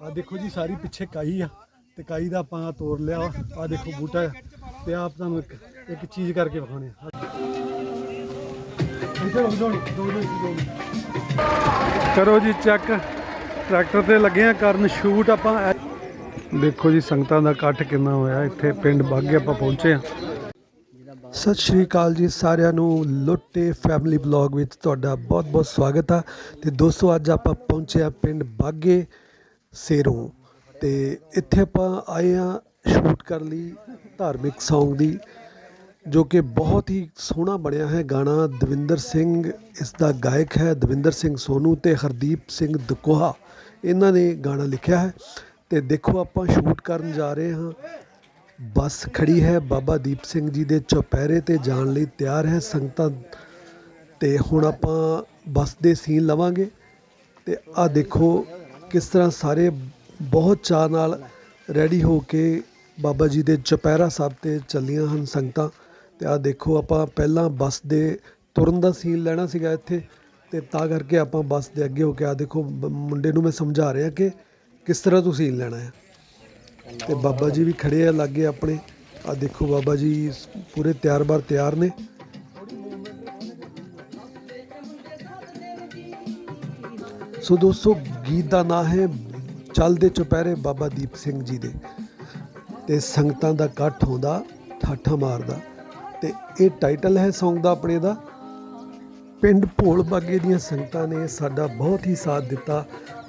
ਆ ਦੇਖੋ ਜੀ, ਸਾਰੀ ਪਿੱਛੇ ਕਾਈ ਆ ਤੇ ਕਾਈ ਦਾ ਆਪਾਂ ਤੋੜ ਲਿਆ ਆ ਦੇਖੋ ਬੂਟਾ ਆ। ਤੇ ਆਪ ਤੁਹਾਨੂੰ ਇੱਕ ਇੱਕ ਚੀਜ਼ ਕਰਕੇ ਵਿਖਾਉਣੇ ਆ। ਕਰੋ ਜੀ ਚੈੱਕ। ਟਰੈਕਟਰ ਤੇ ਲੱਗੇ ਆ ਕਰਨ, ਸ਼ੂਟ ਆਪਾਂ। ਦੇਖੋ ਜੀ, ਸੰਗਤਾਂ ਦਾ ਇਕੱਠ ਕਿੰਨਾ ਹੋਇਆ। ਇੱਥੇ ਪਿੰਡ ਬਾਗੇ ਆਪਾਂ ਪਹੁੰਚੇ ਆ। ਸਤਿ ਸ਼੍ਰੀ ਅਕਾਲ ਜੀ ਸਾਰਿਆਂ ਨੂੰ। ਲੋਟੇ ਫੈਮਿਲੀ ਬਲੌਗ ਵਿੱਚ ਤੁਹਾਡਾ ਬਹੁਤ-ਬਹੁਤ ਸਵਾਗਤ ਆ। ਤੇ ਦੋਸਤੋ, ਅੱਜ ਆਪਾਂ ਪਹੁੰਚੇ ਆ ਪਿੰਡ ਬਾਗੇ। ਸੇਰੋਂ ਅਤੇ ਇੱਥੇ ਆਪਾਂ ਆਏ ਹਾਂ ਸ਼ੂਟ ਕਰਨ ਲਈ ਧਾਰਮਿਕ ਸੌਂਗ ਦੀ, ਜੋ ਕਿ ਬਹੁਤ ਹੀ ਸੋਹਣਾ ਬਣਿਆ ਹੈ ਗਾਣਾ। ਦਵਿੰਦਰ ਸਿੰਘ ਇਸ ਦਾ ਗਾਇਕ ਹੈ, ਦਵਿੰਦਰ ਸਿੰਘ ਸੋਨੂ ਤੇ ਹਰਦੀਪ ਸਿੰਘ ਦਕੋਹਾ। ਇਹਨਾਂ ਨੇ ਗਾਣਾ ਲਿਖਿਆ ਹੈ। ਤੇ ਦੇਖੋ ਆਪਾਂ ਸ਼ੂਟ ਕਰਨ ਜਾ ਰਹੇ ਹਾਂ। ਬੱਸ ਖੜੀ ਹੈ ਬਾਬਾ ਦੀਪ ਸਿੰਘ ਜੀ ਦੇ ਚੌਪਹਿਰੇ ਤੇ ਜਾਣ ਲਈ ਤਿਆਰ ਹੈ ਸੰਗਤਾਂ। ਤੇ ਹੁਣ ਆਪਾਂ ਬੱਸ ਦੇ ਸੀਨ ਲਵਾਂਗੇ। ਤੇ ਆ ਦੇਖੋ ਕਿਸ ਤਰ੍ਹਾਂ ਸਾਰੇ ਬਹੁਤ ਚਾਅ ਨਾਲ ਰੈਡੀ ਹੋ ਕੇ ਬਾਬਾ ਜੀ ਦੇ ਚੁਪਹਿਰਾ ਸਾਹਿਬ ਤੇ ਚੱਲੀਆਂ ਹਨ ਸੰਗਤਾਂ। ਅਤੇ ਆਹ ਦੇਖੋ ਆਪਾਂ ਪਹਿਲਾਂ ਬੱਸ ਦੇ ਤੁਰਨ ਦਾ ਸੀਨ ਲੈਣਾ ਸੀਗਾ ਇੱਥੇ ਅਤੇ ਤਾਂ ਕਰਕੇ ਆਪਾਂ ਬੱਸ ਦੇ ਅੱਗੇ ਹੋ ਕੇ ਆ ਦੇਖੋ ਮੁੰਡੇ ਨੂੰ ਮੈਂ ਸਮਝਾ ਰਿਹਾ ਕਿ ਕਿਸ ਤਰ੍ਹਾਂ ਤੂੰ ਸੀਨ ਲੈਣਾ ਹੈ। ਤੇ ਬਾਬਾ ਜੀ ਵੀ ਖੜੇ ਆ ਲਾਗੇ ਆਪਣੇ। ਆ ਦੇਖੋ ਬਾਬਾ ਜੀ ਪੂਰੇ ਤਿਆਰ ਬਾਰ ਤਿਆਰ ਨੇ। ਸੋ ਦੋਸਤੋ ਗੀਤ ਦਾ ਨਾਂ ਹੈ ਚੱਲਦੇ ਚੁਪਹਿਰੇ ਬਾਬਾ ਦੀਪ ਸਿੰਘ ਜੀ ਦੇ। ਤੇ ਸੰਗਤਾਂ ਦਾ ਇਕੱਠ ਹੁੰਦਾ, ਠਾਠਾ ਮਾਰਦਾ। ਤੇ ਇਹ ਟਾਈਟਲ ਹੈ Song ਦਾ ਆਪਣੇ ਦਾ। ਪਿੰਡ ਭੋਲ ਬਾਗੇ ਦੀਆਂ ਸੰਗਤਾਂ ਨੇ ਸਾਡਾ ਬਹੁਤ ਹੀ ਸਾਥ ਦਿੱਤਾ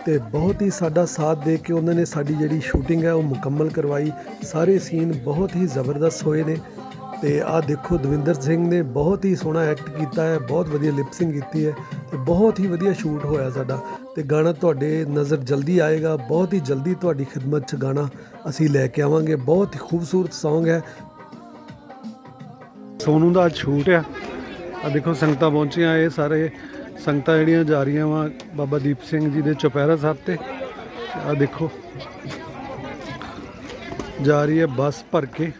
ਤੇ ਬਹੁਤ ਹੀ ਸਾਡਾ ਸਾਥ ਦੇ ਕੇ ਉਹਨਾਂ ਨੇ ਸਾਡੀ ਜਿਹੜੀ ਸ਼ੂਟਿੰਗ ਹੈ ਉਹ ਮੁਕੰਮਲ ਕਰਵਾਈ। ਸਾਰੇ ਸੀਨ ਬਹੁਤ ਹੀ ਜ਼ਬਰਦਸਤ ਹੋਏ ਨੇ। ਤੇ ਆਹ ਦੇਖੋ ਦਵਿੰਦਰ ਸਿੰਘ ਨੇ ਬਹੁਤ ਹੀ ਸੋਹਣਾ ਐਕਟ ਕੀਤਾ ਹੈ, ਬਹੁਤ ਵਧੀਆ ਲਿਪਸਿੰਗ ਕੀਤੀ ਹੈ ਤੇ ਬਹੁਤ ਹੀ ਵਧੀਆ ਸ਼ੂਟ ਹੋਇਆ ਸਾਡਾ ਤੇ ਗਾਣਾ ਤੁਹਾਡੇ ਨਜ਼ਰ ਜਲਦੀ ਆਏਗਾ, ਬਹੁਤ ਹੀ ਜਲਦੀ ਤੁਹਾਡੀ ਖਿਦਮਤ 'ਚ ਗਾਣਾ ਅਸੀਂ ਲੈ ਕੇ ਆਵਾਂਗੇ, ਬਹੁਤ ਹੀ ਖੂਬਸੂਰਤ Song ਹੈ। ਸੋਨੂ ਦਾ ਸ਼ੂਟ ਆ। ਆ ਦੇਖੋ ਸੰਗਤਾਂ ਪਹੁੰਚੀਆਂ, ਇਹ ਸਾਰੇ ਸੰਗਤਾਂ ਜਿਹੜੀਆਂ ਜਾ ਰਹੀਆਂ ਵਾ ਬਾਬਾ ਦੀਪ ਸਿੰਘ ਜੀ ਦੇ ਚੁਪਹਿਰਾ ਸਾਹਿਬ ਤੇ। ਆ ਦੇਖੋ, ਜਾ ਰਹੀ ਹੈ ਬੱਸ ਭਰ ਕੇ।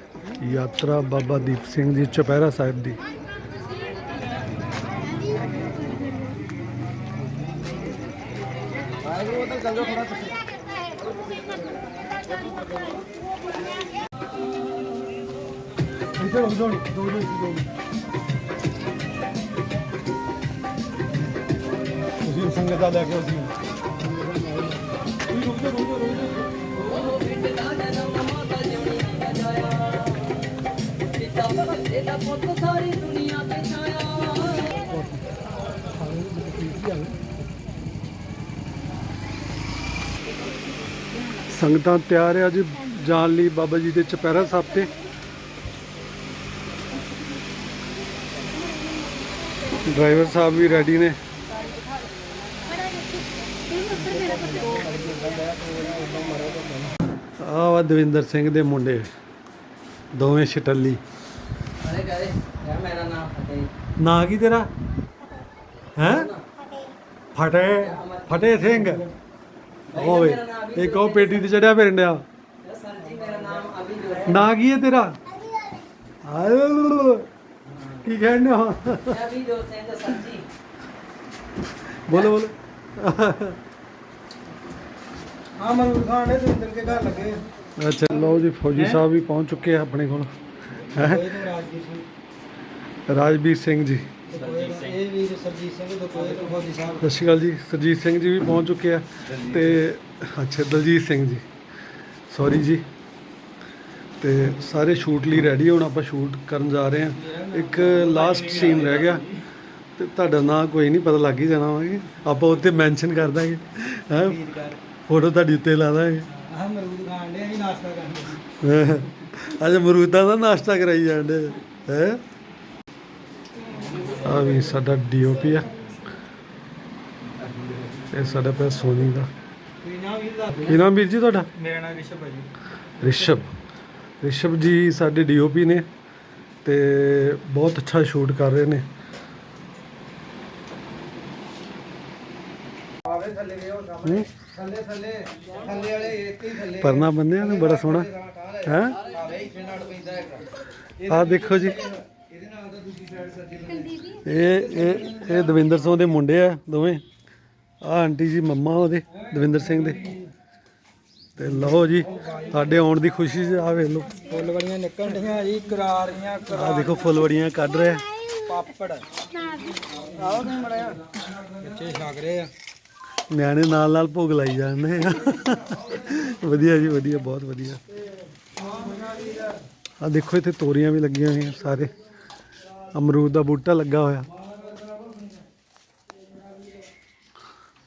ਯਾਤਰਾ ਬਾਬਾ ਦੀਪ ਸਿੰਘ ਜੀ ਚੁਪਹਿਰਾ ਸਾਹਿਬ ਦੀ। ਇੱਥੇ ਰੁਕ ਜਾਓ ਦੋ ਦੋ ਦੋ ਤੁਸੀਂ ਸੰਗਤ ਲੈ ਕੇ ਅਸੀਂ ਰੁਕ ਜਾ ਰੁਕ ਜਾ। ਇਹਦਾ ਪੁੱਤ ਸਾਰੀ ਦੁਨੀਆ ਤੇ ਛਾਇਆ ਸੰਗਤਾਂ ਤਿਆਰ ਆ ਜੀ ਜਾਣ ਲਈ ਬਾਬਾ ਜੀ ਦੇ ਚੁਪਹਿਰਾ ਸਾਹਿਬ ਤੇ। ਡਰਾਈਵਰ ਸਾਹਿਬ ਵੀ ਰੈਡੀ ਨੇ। ਆਹ ਵਾ ਦਵਿੰਦਰ ਸਿੰਘ ਦੇ ਮੁੰਡੇ, ਦੋਵੇਂ ਛਟੱਲੀ। ਕਹਦੇ ਯਾਰ ਮੇਰਾ ਨਾਮ ਫਤਿਹ। ਨਾਂ ਕੀ ਤੇਰਾ? ਹੈ? ਫਟੇ ਫਟੇ ਸਿੰਘ। ਹੋਵੇ ਇੱਕ ਉਹ ਪੇਟੀ ਤੇ ਚੜਿਆ ਫਿਰਨ ਡਿਆ। ਸਰ ਜੀ ਮੇਰਾ ਨਾਮ ਅਭਿਜੋਤ ਨਾਂ ਕੀ ਹੈ ਤੇਰਾ? ਆਏ। ਕੀ ਕਹਿੰਦੇ ਹੋ ਸਿੰਘ ਸਰ ਜੀ। ਬੋਲੋ ਬੋਲੋ। ਹਾਂ ਮਨੂ ਖਾਨ ਨੇ ਸੁਰਿੰਦਰ ਕੇ ਘਰ ਲੱਗੇ। ਅੱਛਾ ਲਓ ਜੀ ਫੌਜੀ ਸਾਹਿਬ ਵੀ ਪਹੁੰਚ ਚੁੱਕੇ ਆ ਆਪਣੇ ਕੋਲ। ਹੈਂ? ਇਹ ਤੋਂ ਰਾਜਵੀਰ ਸਿੰਘ। ਰਾਜਵੀਰ ਸਿੰਘ ਜੀ। ਦਕੋਏ ਤੋਂ ਇਹ ਵੀਰ ਸਰਜੀਤ ਸਿੰਘ ਦਕੋਏ ਤੋਂ ਫੌਜੀ ਸਾਹਿਬ। ਸਤਿ ਸ਼੍ਰੀ ਅਕਾਲ ਜੀ। ਸਰਜੀਤ ਸਿੰਘ ਜੀ ਵੀ ਪਹੁੰਚ ਚੁੱਕੇ ਆ ਤੇ ਅੱਛਾ ਦਲਜੀਤ ਸਿੰਘ ਜੀ। ਸੌਰੀ ਜੀ। ਤੇ ਸਾਰੇ ਸ਼ੂਟ ਲਈ ਰੈਡੀ ਹੁਣ ਆਪਾਂ ਸ਼ੂਟ ਕਰਨ ਜਾ ਰਹੇ ਹਾਂ ਇੱਕ ਲਾਸਟ ਸੀਨ ਰਹਿ ਗਿਆ। ਤੇ ਤੁਹਾਡਾ ਨਾਂ ਕੋਈ ਨਹੀਂ ਪਤਾ ਲੱਗ ਹੀ ਜਾਣਾ ਵਾ ਆਪਾਂ ਉੱਤੇ ਮੈਂਸ਼ਨ ਕਰ ਦਾਂਗੇ। ਹੈ? ਫੋਟੋ ਤੁਹਾਡੀ ਉੱਤੇ ਲਾ ਦਾਂਗੇ। ਆਹ ਮਰੂਦ ਖਾਨ ਨੇ ਅਸੀਂ ਨਾਸ਼ਤਾ ਕਰਦੇ ਅੱਜ ਮਰੂਦਾਂ ਦਾ ਨਾਸ਼ਤਾ ਕਰਾਈ ਜਾਂਦੇ ਹੈ? ਆ ਵੀ ਸਾਡਾ ਡੀਓਪੀ ਆ। ਇਹ ਸਾਡਾ ਪਿਆ ਸੋਨੀ ਦਾ। ਕੀ ਨਾਮ ਵੀਰ ਜੀ ਤੁਹਾਡਾ? ਮੇਰਾ ਨਾਮ ਰਿਸ਼ਭ ਹੈ ਜੀ। ਰਿਸ਼ਭ। ਰਿਸ਼ਭ ਜੀ ਸਾਡੇ ਡੀਓਪੀ ਨੇ ਤੇ ਬਹੁਤ ਅੱਛਾ ਸ਼ੂਟ ਕਰ ਰਹੇ ਨੇ। ਆਵੇ ਥੱਲੇ ਥੱਲੇ ਥੱਲੇ ਥੱਲੇ ਵਾਲੇ ਹੀ ਥੱਲੇ। ਪਰਨਾ ਬੰਨਿਆ ਨੇ ਬੜਾ ਸੋਹਣਾ। ਹੈ? ਆ ਦੇਖੋ ਜੀ। ਇਹਦੇ ਨਾਲ ਤਾਂ ਦੂਜੀ ਸਾਈਡ ਸੱਜੇ ਬੰਦੇ ਇਹ ਇਹ ਇਹ ਦਵਿੰਦਰ ਸਿੰਘ ਦੇ ਮੁੰਡੇ ਆ ਦੋਵੇਂ। ਆ ਆਂਟੀ ਜੀ ਮੰਮਾ ਉਹਦੇ ਦਵਿੰਦਰ ਸਿੰਘ ਦੇ। ਤੇ ਲਓ ਜੀ ਸਾਡੇ ਆਉਣ ਦੀ ਖੁਸ਼ੀ 'ਚ ਆ ਵੇਖ ਲਓ। ਫੁੱਲ ਬੜੀਆਂ ਨਿਕਲਣ ਡੀਆਂ ਜੀ ਕਰਾਰੀਆਂ ਆ ਦੇਖੋ ਫੁੱਲਵੜੀਆਂ ਕੱਢ ਰਿਹਾ। ਪਾਪੜ। ਆਓ ਤੁਸੀਂ ਮੜਿਆ। ਬੱਚੇ ਛਕ ਰਹੇ ਆ। ਨਿਆਣੇ ਨਾਲ ਨਾਲ ਭੋਗ ਲਾਈ ਜਾਂਦੇ ਆ। ਵਧੀਆ ਜੀ ਵਧੀਆ ਬਹੁਤ ਵਧੀਆ। ਆ ਦੇਖੋ ਇੱਥੇ ਤੋਰੀਆਂ ਵੀ ਲੱਗੀਆਂ ਹੋਈਆਂ ਸਾਰੇ। ਅਮਰੂਦ ਦਾ ਬੂਟਾ ਲੱਗਾ ਹੋਇਆ।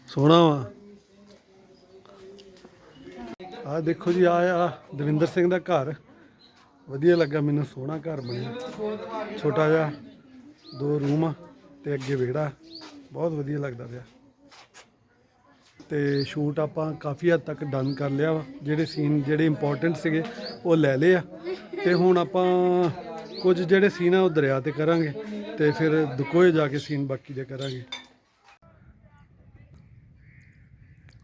ਸੋਹਣਾ ਵਾ। ਆ ਦੇਖੋ ਜੀ, ਆ ਆ ਦਵਿੰਦਰ ਸਿੰਘ ਦਾ ਘਰ। ਵਧੀਆ ਲੱਗਾ, ਮੈਨੂੰ ਸੋਹਣਾ ਘਰ ਬਣਿਆ। ਛੋਟਾ ਜਿਹਾ ਦੋ ਰੂਮ ਆ ਤੇ ਅੱਗੇ ਵਿਹੜਾ। ਬਹੁਤ ਵਧੀਆ ਲੱਗਦਾ ਪਿਆ। ਤੇ ਸ਼ੂਟ ਆਪਾਂ ਕਾਫੀ ਹੱਦ ਤੱਕ ਡਨ ਕਰ ਲਿਆ ਵਾ। ਜਿਹੜੇ ਸੀਨ ਜਿਹੜੇ ਇੰਪੋਰਟੈਂਟ ਸੀਗੇ, ਉਹ ਲੈ ਲਏ ਆ। ਤੇ ਹੁਣ ਆਪਾਂ ਕੁਝ ਜਿਹੜੇ ਸੀਨ ਆ ਉਹ ਦਰਿਆ ਤੇ ਕਰਾਂਗੇ ਤੇ ਫਿਰ ਦੁਕੋਏ ਜਾ ਕੇ ਸੀਨ ਬਾਕੀ ਦੇ ਕਰਾਂਗੇ।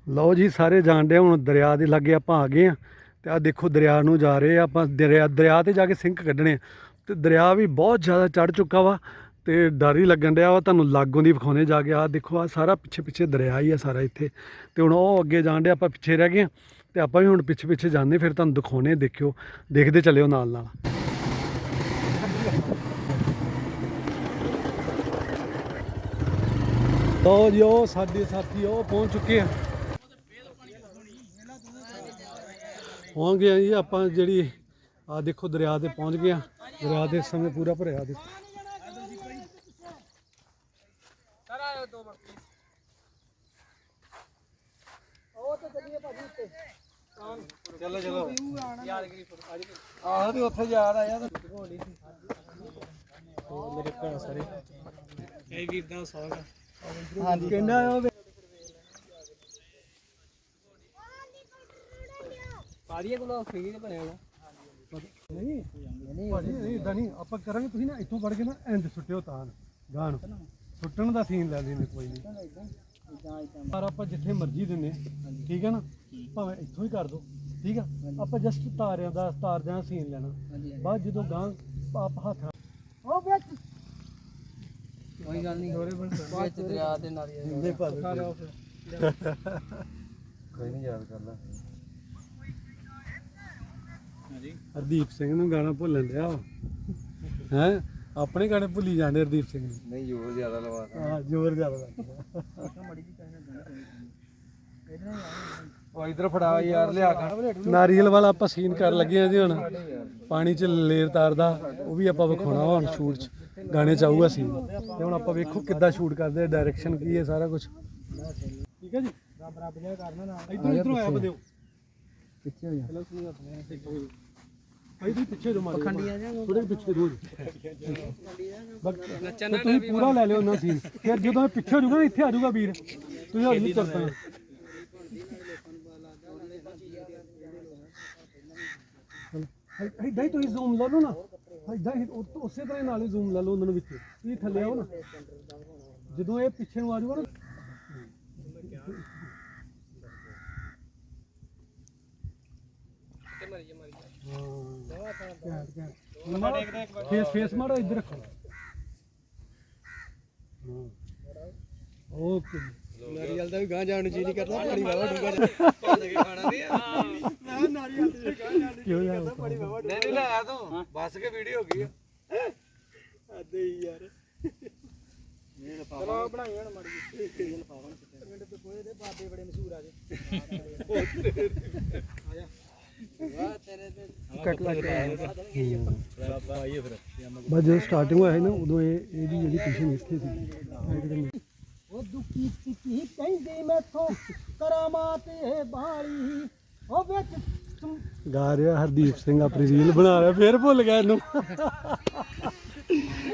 ਲਓ ਜੀ, ਸਾਰੇ ਜਾਣਦੇ ਆ, ਹੁਣ ਦਰਿਆ ਦੇ ਲਾਗੇ ਆਪਾਂ ਆ ਗਏ ਆ ਤੇ ਆ ਦੇਖੋ ਦਰਿਆ ਨੂੰ ਜਾ ਰਹੇ ਆ ਆਪਾਂ। ਦਰਿਆ ਦਰਿਆ ਤੇ ਜਾ ਕੇ ਸਿੰਕ ਕੱਢਣੇ ਆ ਤੇ ਦਰਿਆ ਵੀ ਬਹੁਤ ਜ਼ਿਆਦਾ ਚੜ ਚੁੱਕਾ ਵਾ ਤੇ ਡਰ ਹੀ ਲੱਗਣ ਡਿਆ ਵਾ, ਤੁਹਾਨੂੰ ਲਾਗੋਂ ਦੀ ਵਿਖਾਉਣੇ ਜਾ ਕੇ। ਆ ਦੇਖੋ ਆ ਸਾਰਾ ਪਿੱਛੇ ਪਿੱਛੇ ਦਰਿਆ ਹੀ ਆ ਸਾਰਾ ਇੱਥੇ ਤੇ ਹੁਣ ਉਹ ਅੱਗੇ ਜਾਣ ਡਿਆ, ਆਪਾਂ ਪਿੱਛੇ ਰਹਿ ਗਏ ਆ। ਤੇ ਆਪਾਂ ਵੀ ਹੁਣ ਪਿੱਛੇ ਪਿੱਛੇ ਜਾਂਦੇ, ਫਿਰ ਤੁਹਾਨੂੰ ਦਿਖਾਉਣੇ ਦੇਖਿਓ, ਦੇਖਦੇ ਚੱਲਿਓ ਨਾਲ ਨਾਲ। ਲਓ ਜੀ, ਉਹ ਸਾਡੇ ਸਾਥੀ, ਉਹ ਪਹੁੰਚ ਚੁੱਕੇ ਆ। ਪਹੁੰਚ ਗਏ ਜੀ, ਆਪਾਂ ਜਿਹੜੀ ਆ ਦੇਖੋ ਦਰਿਆ ਤੇ ਪਹੁੰਚ ਗਏ ਆ। ਦਰਿਆ ਦੇ ਸਮੇਂ ਪੂਰਾ ਭਰਿਆ ਦੇਖੋ। ਚਲੋ ਚਲੋ। ਆਹ ਤੇ ਉੱਥੇ ਯਾਦ ਆਇਆ ਤਾਂ ਮੇਰੇ ਭੈਣ ਸਾਰੇ। ਇਹ ਵੀਰ ਦਾ ਸੌਗ ਹਾਂਜੀ ਕਹਿੰਦਾ ਉਹ ਪਾਰੀਏ ਕੋਲ ਫੀਰ ਬਣਿਆ ਹੋਇਆ ਨਹੀਂ ਨਹੀਂ ਇਦਾਂ ਨਹੀਂ ਆਪਾਂ ਕਰਾਂਗੇ ਤੁਸੀਂ ਨਾ ਇੱਥੋਂ ਵੜ ਕੇ ਨਾ ਐਂਡ ਸੁੱਟਿਓ ਤਾਂ ਗਾਂ ਨੂੰ ਸੁੱਟਣ ਦਾ ਸੀਨ ਲੈ ਲੈਣੇ ਕੋਈ ਨਹੀਂ। ਪਰ ਆਪਾਂ ਜਿੱਥੇ ਮਰਜ਼ੀ ਦਿੰਨੇ ਠੀਕ ਹੈ ਨਾ? ਭਾਵੇਂ ਇੱਥੋਂ ਹੀ ਕਰ ਦੋ ਠੀਕ ਆ? ਆਪਾਂ ਜਸਟ ਤਾਰਿਆਂ ਦਾ ਤਾਰਦਿਆਂ ਸੀਨ ਲੈਣਾ। ਬਾਅਦ ਜਦੋਂ ਗਾਂ ਆਪ ਹੱਥ ਉਹ ਵਿੱਚ! ਕੋਈ ਗੱਲ ਨਹੀਂ ਹੋਰੇ ਬਣ ਵਿੱਚ ਦਰਿਆ ਦੇ ਨਾਲ ਹੀ ਕੋਈ। ਨਹੀਂ ਯਾਦ ਕਰ ਲਾ। ਹਰਦੀਪ ਸਿੰਘ ਨੂੰ ਗਾਣਾ ਭੁੱਲਣ ਡਿਆ ਹੈ? ਆਪਣੇ ਗਾਣੇ ਭੁੱਲੀ ਜਾਂਦੇ ਹਰਦੀਪ ਸਿੰਘ ਨਹੀਂ ਯੂਰ ਜ਼ਿਆਦਾ ਲਵਾਤਾ ਹਾਂ ਜ਼ੋਰ ਜ਼ਿਆਦਾ ਲੱਗਦਾ ਉਹ ਇਧਰ ਫੜਾ ਯਾਰ ਲਿਆ ਕੇ ਨਾਰੀਅਲ ਵਾਲਾ ਆਪਾਂ ਸੀਨ ਕਰਨ ਲੱਗੇ ਆ ਜੀ ਹੁਣ। ਪਾਣੀ 'ਚ ਲੇਰ ਤਾਰਦਾ ਉਹ ਵੀ ਆਪਾਂ ਵਿਖਾਉਣਾ ਵਾ ਹੁਣ ਸ਼ੂਟ 'ਚ। ਗਾਣੇ 'ਚ ਆਊਗਾ ਸੀਨ ਤੇ ਹੁਣ ਆਪਾਂ ਵੇਖੋ ਕਿੱਦਾਂ ਸ਼ੂਟ ਕਰਦੇ ਆ ਡਾਇਰੈਕਸ਼ਨ ਕੀ ਹੈ ਸਾਰਾ ਕੁਝ ਠੀਕ ਹੈ ਜੀ? ਰੱਬ ਰੱਬ ਜਿਹਾ ਕਰਨਾ ਨਾ ਇਧਰੋਂ ਇਧਰੋਂ ਆਇਆ ਬੰਦਿਓ ਪਿੱਛੇ ਹੋ ਜਾ। ਸੁਣੀ ਤੁਸੀਂ ਪਿੱਛੇ ਜੋ ਮਾਰੇ ਖੰਡੀਆਂ ਥੋੜੇ ਪਿੱਛੇ ਦੋ ਬਸ ਤੁਸੀਂ ਪੂਰਾ ਲੈ ਲਿਓ ਉਹਨਾਂ ਸੀਨ ਫਿਰ ਜਦੋਂ ਇਹ ਪਿੱਛੇ ਹੋ ਜਾਊਗਾ ਨਾ ਇੱਥੇ ਆ ਜਾਊਗਾ ਵੀਰ। ਤੁਸੀਂ ਹੌਲੀ ਨਹੀਂ ਤੁਰ ਪੈਣਾ ਇਦਾਂ ਹੀ ਤੁਸੀਂ ਜ਼ੂਮ ਲਾ ਲਓ ਨਾ। ਇਦਾਂ ਹੀ ਉਹ- ਉਸੇ ਤਰ੍ਹਾਂ ਹੀ ਨਾਲ ਹੀ ਜ਼ੂਮ ਲਾ ਲਓ ਉਹਨਾਂ ਨੂੰ ਵਿੱਚ। ਤੁਸੀਂ ਥੱਲੇ ਆਓ ਨਾ। ਜਦੋਂ ਇਹ ਪਿੱਛੇ ਨੂੰ ਆ ਜਾਊਗਾ ਨਾ। ਫੇਸ ਫੇਸ ਮਾਰੋ ਇੱਧਰ ਰੱਖੋ। ਓਕੇ। ਨਾਰੀਅਲ ਦਾ ਵੀ ਗਾਂ ਜਾਣ ਨੂੰ ਜੀ ਨਹੀਂ ਕਰਦਾ ਪਾਣੀ ਵਾਵਾ ਡੂੰਗਾ ਜਾ ਭੱਜ ਕੇ ਖਾਣਾ ਨਹੀਂ ਆ ਮੈਂ ਨਾਰੀਅਲ ਤੇ ਗਾਂ ਜਾਣ ਨੂੰ ਕਿਉਂ ਯਾਰ ਨਹੀਂ ਨਹੀਂ ਲਾਇਆ ਤੂੰ। ਬੱਸ ਕੇ ਵੀਡੀਓ ਹੋ ਗਈ ਅੱਦੇ ਹੀ ਯਾਰ। ਚਲੋ ਬਣਾਈ ਹੁਣ ਮਾੜੀ ਪਾਵਣ ਪਿੰਡ ਤੇ ਕੋਈ ਦੇ ਬਾਬੇ ਬੜੇ ਮਸ਼ਹੂਰ ਆ ਜੇ। ਆ ਜਾ। ਕੱਟ ਲੱਗ ਗਿਆ? ਬਸ ਜਦੋਂ ਸਟਾਰਟਿੰਗ ਹੋਇਆ ਸੀ ਨਾ ਉਦੋਂ ਇਹ ਇਹਦੀ ਜਿਹੜੀ ਪੋਜੀਸ਼ਨ ਇੱਥੇ ਸੀ। ਉਹ ਦੁੱਖੀ ਤਿੱਖੀ ਕਹਿੰਦੀ ਮੈਥੋਂ ਕਰਾਮਾਤ ਇਹ ਬਾਲੀ। ਉਹ ਵਿੱਚ ਗਾ ਰਿਹਾ ਹਰਦੀਪ ਸਿੰਘ ਆਪਣੀ ਰੀਲ ਬਣਾ ਰਿਹਾ ਫੇਰ ਭੁੱਲ ਗਿਆ ਇਹਨੂੰ।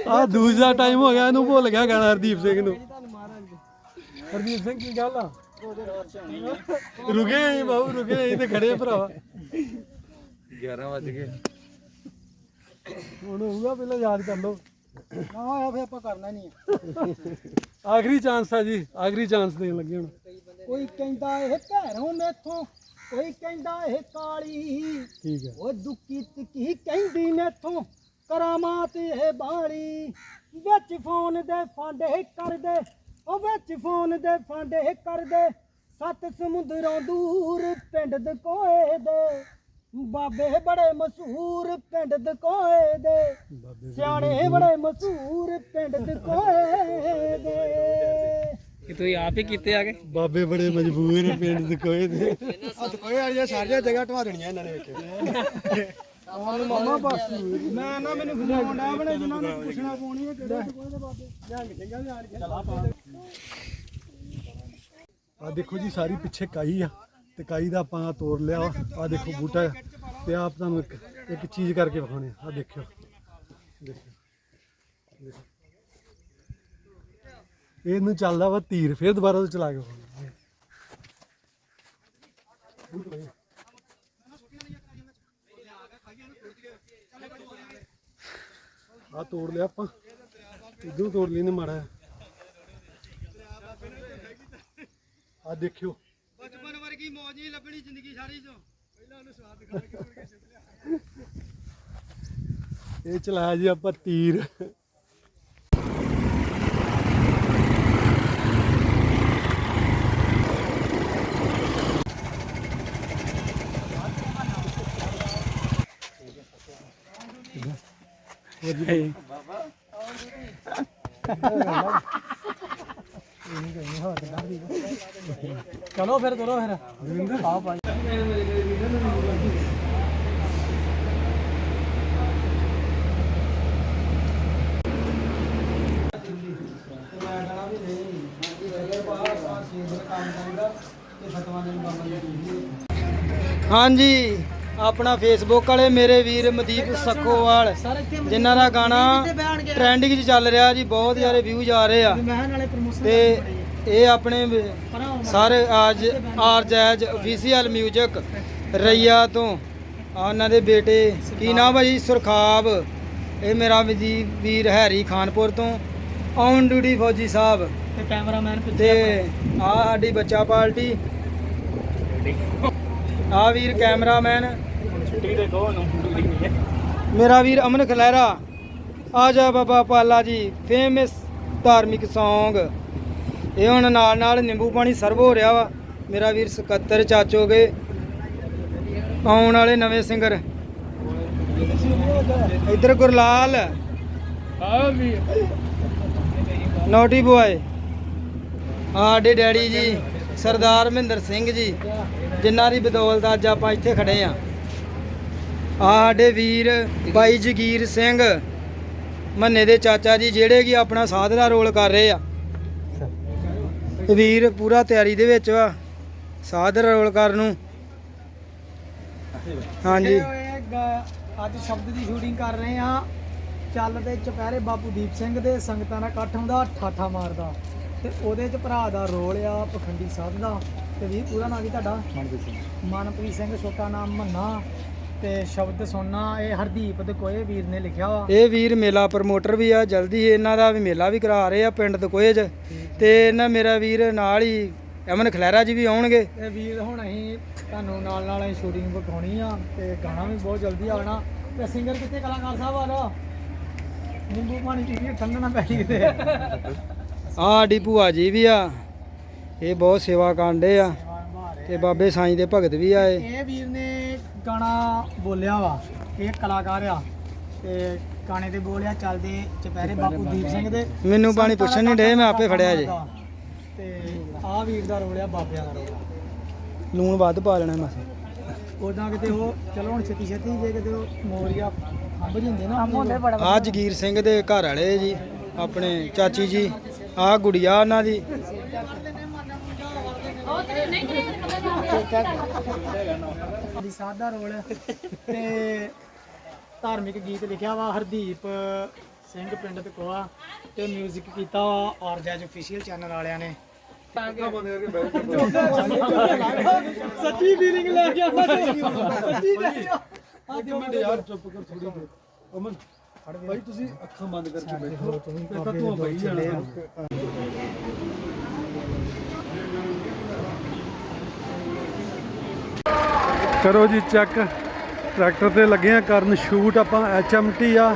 ਆ ਦੂਜਾ ਟਾਈਮ ਹੋ ਗਿਆ ਇਹਨੂੰ ਭੁੱਲ ਗਿਆ ਗਾਣਾ ਹਰਦੀਪ ਸਿੰਘ ਨੂੰ। ਹਰਦੀਪ ਸਿੰਘ ਕੀ ਗੱਲ ਆ? ਰੁਕੇ ਬਾਬੂ ਰੁਕੇ ਨਹੀਂ ਤੇ ਖੜੇ ਆ ਭਰਾਵਾ। 11 ਵਜ ਗਏ। ਹੁਣ ਹੋਊਗਾ ਪਹਿਲਾਂ ਯਾਦ ਕਰ ਲਓ। ਨਾ ਹੋਇਆ ਫੇ ਆਪਾਂ ਕਰਨਾ ਨਹੀਂ ਆ। ਆਖਰੀ ਚਾਂਸ ਆ ਜੀ ਆਖਰੀ ਚਾਂਸ ਦੇਣ ਲੱਗੇ ਹੁਣ। ਕੋਈ ਕਹਿੰਦਾ ਇਹ ਭੈਰੋਂ ਮੈਥੋਂ ਕੋਈ ਕਹਿੰਦਾ ਇਹ ਕਾਲੀ। ਠੀਕ ਹੈ ਉਹ ਦੁੱਕੀ ਤਿੱਕੀ ਕਹਿੰਦੀ ਮੈਥੋਂ ਕਰਾਮਾਤ ਇਹ ਬਾਲੀ। ਵਿੱਚ ਫੋਨ ਦੇ ਫਾਂਡੇ ਕਰਦੇ ਉਹ ਵਿੱਚ ਫੋਨ ਦੇ ਫਾਂਡੇ ਕਰਦੇ। ਸੱਤ ਸਮੁੰਦਰੋਂ ਦੂਰ ਪਿੰਡ ਦਕੋਏ ਦੇ। ਬਾਬੇ ਬੜੇ ਮਸ਼ਹੂਰ ਪਿੰਡ ਦਕੋਏ ਦੇ। ਸਿਆਣੇ ਬੜੇ ਮਸ਼ਹੂਰ ਪਿੰਡ ਦਕੋਏ ਦੇ। ਕਿ ਤੁਸੀਂ ਆਪ ਹੀ ਕੀਤੇ ਆ ਕੇ ਬਾਬੇ ਬੜੇ ਮਜਬੂਰ ਪਿੰਡ ਦੇ ਕੋਈ ਦੇ। ਆ ਦਕੋਏ ਵਾਲੀਆਂ ਸਾਰੀਆਂ ਜਗ੍ਹਾ ਢਵਾ ਦੇਣੀਆਂ ਇਹਨਾਂ ਨੇ ਵੇਖੇ ਆਨੂੰ ਮਾਮਾ ਬਸ। ਮੈਂ ਨਾ ਮੈਨੂੰ ਡਿਆ ਬਣੇ ਜਿਨ੍ਹਾਂ ਨੂੰ ਪੁੱਛਣਾ ਪਾਉਣੀ ਹੈ ਕਿਹੜੇ ਦਕੋਏ ਦੇ ਬਾਬੇ? ਜੰਗ ਆਣ ਕੇ ਚਲਾ ਪਾ ਆ ਦੇਖੋ ਜੀ ਸਾਰੀ ਪਿੱਛੇ ਕਾਈ ਆ। ਤੇ ਕਾਈ ਦਾ ਆਪਾਂ ਤੋੜ ਲਿਆ ਆ ਦੇਖੋ ਬੂਟਾ ਤੇ ਆਪ ਤੁਹਾਨੂੰ ਇੱਕ ਇੱਕ ਚੀਜ਼ ਕਰਕੇ ਵਿਖਾਉਣੇ ਆ। ਆਹ ਦੇਖਿਓ। ਦੇਖਿਓ। ਇਹਨੂੰ ਚੱਲਦਾ ਵਾ ਤੀਰ। ਫਿਰ ਦੁਬਾਰਾ ਤੋਂ ਚਲਾ ਕੇ ਵਿਖਾਉਣੇ। ਆ ਤੋੜ ਲਿਆ ਆਪਾਂ। ਇਦੋਂ ਤੋੜ ਲਈ ਨੇ ਮਾੜਾ ਆ ਦੇਖਿਓ। ਲੱਭਣੀ ਜ਼ਿੰਦਗੀ ਸਾਰੀ ਚੋਂ। ਪਹਿਲਾਂ ਉਹਨੂੰ ਸਵਾਦ ਦਿਖਾ ਕੇ ਇਹ ਚਲਾਇਆ ਜੀ ਆਪਾਂ ਤੀਰ। ਚਲੋ ਫਿਰ ਤੁਰੋ ਫਿਰ। ਆਓ ਭਾਈ ਹਾਂਜੀ, ਆਪਣਾ ਫੇਸਬੁੱਕ ਵਾਲੇ ਮੇਰੇ ਵੀਰ ਮਦੀਪ ਸੱਖੋਵਾਲ, ਜਿਨ੍ਹਾਂ ਦਾ ਗਾਣਾ ਟ੍ਰੈਂਡਿੰਗ 'ਚ ਚੱਲ ਰਿਹਾ ਜੀ, ਬਹੁਤ ਸਾਰੇ ਵਿਊਜ਼ ਆ ਰਹੇ ਆ। ਤੇ ਇਹ ਆਪਣੇ ਸਾਰੇ ਅੱਜ ਆਰ ਜੈਜ ਅਫੀਸ਼ੀਅਲ 뮤직 ਰਈਆ ਤੋਂ। ਆ ਉਹਨਾਂ ਦੇ ਬੇਟੇ ਕੀ ਨਾਮ ਭਾਜੀ ਸੁਰਖਾਬ ਇਹ ਮੇਰਾ ਵੀ- ਵੀਰ ਹੈਰੀ ਖਾਨਪੁਰ ਤੋਂ। ਔਨ ਡਿਊਟੀ ਫੌਜੀ ਸਾਹਿਬ। ਤੇ ਕੈਮਰਾਮੈਨ ਤੇ ਆ ਸਾਡੀ ਬੱਚਾ ਪਾਰਟੀ ਆ ਵੀਰ ਕੈਮਰਾਮੈਨ। ਛੁੱਟੀ ਦੇ ਨੂੰ ਮੇਰਾ ਵੀਰ ਅਮਨ ਖਲੈਰਾ ਆ ਜਾ ਬਾਬਾ ਪਾਲਾ ਜੀ ਫੇਮਸ ਧਾਰਮਿਕ Song ਇਹ ਹੁਣ ਨਾਲ ਨਾਲ ਨਿੰਬੂ ਪਾਣੀ ਸਰਵ ਹੋ ਰਿਹਾ ਵਾ। ਮੇਰਾ ਵੀਰ ਸਕੱਤਰ ਚਾਚੋਗੇ ਆਉਣ ਵਾਲੇ ਨਵੇਂ ਸਿੰਗਰ। ਇੱਧਰ ਗੁਰਲਾਲ। ਆ ਵੀ। Naughty boy. ਸਾਡੇ ਡੈਡੀ ਜੀ ਸਰਦਾਰ ਮਹਿੰਦਰ ਸਿੰਘ ਜੀ ਜਿਨ੍ਹਾਂ ਦੀ ਬਦੌਲਤ ਅੱਜ ਆਪਾਂ ਇੱਥੇ ਖੜੇ ਆ ਆ ਸਾਡੇ ਵੀਰ ਬਾਈ ਜਗੀਰ ਸਿੰਘ ਮੰਨੇ ਦੇ ਚਾਚਾ ਜੀ ਜਿਹੜੇ ਕਿ ਆਪਣਾ ਸਾਧ ਦਾ ਰੋਲ ਕਰ ਰਹੇ ਆ। ਵੀਰ ਪੂਰਾ ਤਿਆਰੀ ਦੇ ਵਿੱਚ ਵਾ। ਸਾਧ ਦਾ ਰੋਲ ਕਰਨ ਨੂੰ। ਹਾਂਜੀ। ਅੱਜ ਸ਼ਬਦ ਦੀ ਸ਼ੂਟਿੰਗ ਕਰ ਰਹੇ ਆ ਚੱਲਦੇ ਚੁਪਹਿਰੇ ਬਾਪੂ ਦੀਪ ਸਿੰਘ ਦੇ ਸੰਗਤਾਂ ਦਾ ਇਕੱਠ ਹੁੰਦਾ ਠਾਠਾ ਮਾਰਦਾ। ਤੇ ਉਹਦੇ ਚ ਭਰਾ ਦਾ ਰੋਲ ਆ ਪਖੰਡੀ ਸਾਧ ਦਾ। ਤੇ ਵੀ ਪੂਰਾ ਨਾਂ ਕੀ ਤੁਹਾਡਾ? ਮਨਪ੍ਰੀਤ ਸਿੰਘ ਛੋਟਾ ਨਾਮ ਮੰਨਾ। ਤੇ ਸ਼ਬਦ ਸੁਣਨਾ ਇਹ ਹਰਦੀਪ ਦੇ ਕੋਏ ਵੀਰ ਨੇ ਲਿਖਿਆ ਵਾ। ਇਹ ਵੀਰ ਮੇਲਾ ਪ੍ਰਮੋਟਰ ਵੀ ਆ ਜਲਦੀ ਇਹਨਾਂ ਦਾ ਵੀ ਮੇਲਾ ਵੀ ਕਰਾ ਰਹੇ ਆ ਪਿੰਡ ਦੇ ਕੋਏ 'ਚ। ਤੇ ਇਹਨਾਂ ਮੇਰਾ ਵੀਰ ਨਾਲ ਹੀ ਅਮਨ ਖਲੈਰਾ ਜੀ ਵੀ ਆਉਣਗੇ। ਇਹ ਵੀਰ ਹੁਣ ਅਸੀਂ ਤੁਹਾਨੂੰ ਨਾਲ ਨਾਲ ਅਸੀਂ ਸ਼ੂਟਿੰਗ ਵਿਖਾਉਣੀ ਆ ਤੇ ਗਾਣਾ ਵੀ ਬਹੁਤ ਜਲਦੀ ਆਉਣਾ ਤੇ ਸਿੰਗਰ ਕਿੱਥੇ ਕਲਾਕਾਰ ਸਾਹਿਬ ਆ ਰਹਾ ਨਿੰਬੂ ਪਾਣੀ ਪੀ ਕੇ ਠੰਡਾ ਨਾ ਪੈ ਕਿਤੇ ਆ ਸਾਡੀ ਭੂਆ ਜੀ ਵੀ ਆ। ਇਹ ਬਹੁਤ ਸੇਵਾ ਕਰਦੇ ਆ। ਤੇ ਬਾਬੇ ਸਾਈਂ ਦੇ ਭਗਤ ਵੀ ਆਏ। ਇਹ ਵੀਰ ਨੇ ਗਾਣਾ ਬੋਲਿਆ ਵਾ ਇਹ ਕਲਾਕਾਰ ਆ ਤੇ ਗਾਣੇ ਦੇ ਬੋਲਿਆ ਚੱਲਦੇ ਚਪੈਰੇ ਬਾਪੂ ਦੀਪ ਸਿੰਘ ਦੇ। ਮੈਨੂੰ ਪਾਣੀ ਪੁੱਛਣ ਨਹੀਂ ਡੇ ਮੈਂ ਆਪੇ ਫੜਿਆ ਜੇ। ਤੇ ਆ ਵੀਰ ਦਾ ਰੋਲ ਆ ਬਾਬਿਆਂ ਦਾ ਰੋਲ ਲੂਣ ਵੱਧ ਪਾ ਲੈਣਾ ਮਸੇ ਉਦਾਂ ਕਿਤੇ ਉਹ ਚਲੋ ਹੁਣ ਛੇਤੀ ਛੇਤੀ ਜੇ ਕਿਤੇ ਉਹ ਮੋਰੀਆ ਖੰਭ ਜਿੰਦੇ ਨਾ ਆ ਜਗੀਰ ਸਿੰਘ ਦੇ ਘਰ ਵਾਲੇ ਜੀ ਆਪਣੇ ਚਾਚੀ ਜੀ ਆ ਗੁੜੀਆ ਉਹਨਾਂ ਦੀ। ਦੀ ਸਾਦਾ ਰੋਲ ਤੇ ਧਾਰਮਿਕ ਗੀਤ ਲਿਖਿਆ ਵਾ, ਹਰਦੀਪ ਸਿੰਘ ਪਿੰਡ ਤਕੋਆ ਤੇ 뮤직 ਕੀਤਾ ਵਾ ਆਰਜੈਜ ਅਫੀਸ਼ੀਅਲ ਚੈਨਲ ਵਾਲਿਆਂ ਨੇ। ਸੱਚੀ ਫੀਲਿੰਗ ਲੈ ਕੇ ਆਉਂਦਾ ਸੱਚੀ ਲੈ ਕੇ ਆ ਇੱਕ ਮਿੰਟ ਯਾਰ, ਚੁੱਪ ਕਰ ਥੋੜੀ ਦੇਰ ਅਮਨ ਭਾਈ ਤੁਸੀਂ ਅੱਖਾਂ ਬੰਦ ਕਰਕੇ ਬੈਠੋ। ਫਿਰ ਤਾਂ ਤੂੰ ਬਈ ਜਾਣਾ। ਕਰੋ ਜੀ ਚੈੱਕ। ਟਰੈਕਟਰ ਤੇ ਲੱਗੇ ਆ ਕਰਨ ਸ਼ੂਟ, ਆਪਾਂ ਐਚ ਐਮ ਟੀ ਆ।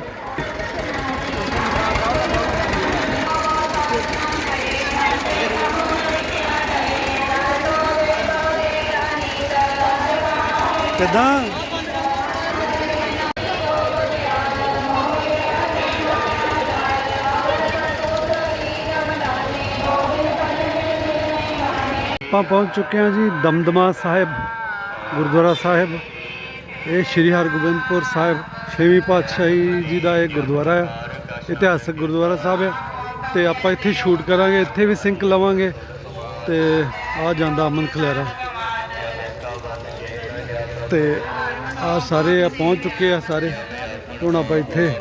ਕਿਦਾਂ? ਆਪਾਂ ਪਹੁੰਚ ਚੁੱਕੇ ਹਾਂ ਜੀ ਦਮਦਮਾ ਸਾਹਿਬ। ਗੁਰਦੁਆਰਾ ਸਾਹਿਬ, ਇਹ ਸ੍ਰੀ ਹਰਗੋਬਿੰਦਪੁਰ ਸਾਹਿਬ, ਛੇਵੀਂ ਪਾਤਸ਼ਾਹੀ ਜੀ ਦਾ ਇਹ ਗੁਰਦੁਆਰਾ ਹੈ, ਇਤਿਹਾਸਕ ਗੁਰਦੁਆਰਾ ਸਾਹਿਬ ਹੈ, ਤੇ ਆਪਾਂ ਇੱਥੇ ਸ਼ੂਟ ਕਰਾਂਗੇ, ਇੱਥੇ ਵੀ ਸਿੰਕ ਲਵਾਂਗੇ, ਤੇ ਆ ਜਾਂਦਾ ਅਮਨ ਖਲਿਆਰਾ ਤੇ ਆ ਸਾਰੇ ਆ, ਪਹੁੰਚ ਚੁੱਕੇ ਆ ਸਾਰੇ, ਹੁਣ ਆਪਾਂ ਇੱਥੇ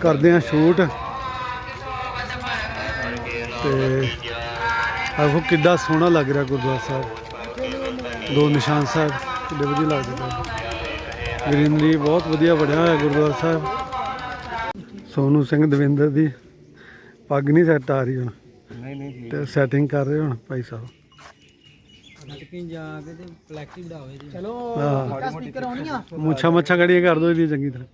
ਕਰਦੇ ਆ ਸ਼ੂਟ। ਤੇ ਆਹੋ ਕਿੱਡਾ ਸੋਹਣਾ ਲੱਗ ਰਿਹਾ ਗੁਰਦੁਆਰਾ ਸਾਹਿਬ, ਦੋ ਨਿਸ਼ਾਨ ਸਾਹਿਬ। ਕਿੱਡੇ ਵਧੀਆ ਲੱਗਦੇ ਪਏ ਗ੍ਰੀਨਰੀ ਬਹੁਤ ਵਧੀਆ ਬਣਿਆ ਹੋਇਆ ਗੁਰਦੁਆਰਾ ਸਾਹਿਬ। ਸੋਨੂ ਸਿੰਘ ਦਵਿੰਦਰ ਦੀ ਪੱਗ ਨਹੀਂ ਸੈੱਟ ਆ ਰਹੀ ਹੁਣ। ਨਹੀਂ ਨਹੀਂ ਤੇ ਸੈਟਿੰਗ ਕਰ ਰਹੇ ਹੁਣ ਭਾਈ ਸਾਹਿਬ। ਟਿਕਿੰ ਜਾ ਕੇ ਤੇ ਫਲੈਕਸੀ ਵਧਾਵੇ ਜੀ। ਚਲੋ ਹਾਂ। ਇੱਕ ਸਪੀਕਰ ਆਉਣੀਆਂ ਮੁੱਛਾਂ ਮੱਛਾਂ ਗੜੀਆਂ ਕਰ ਦੋ ਇਹਦੀ ਚੰਗੀ ਤਰ੍ਹਾਂ।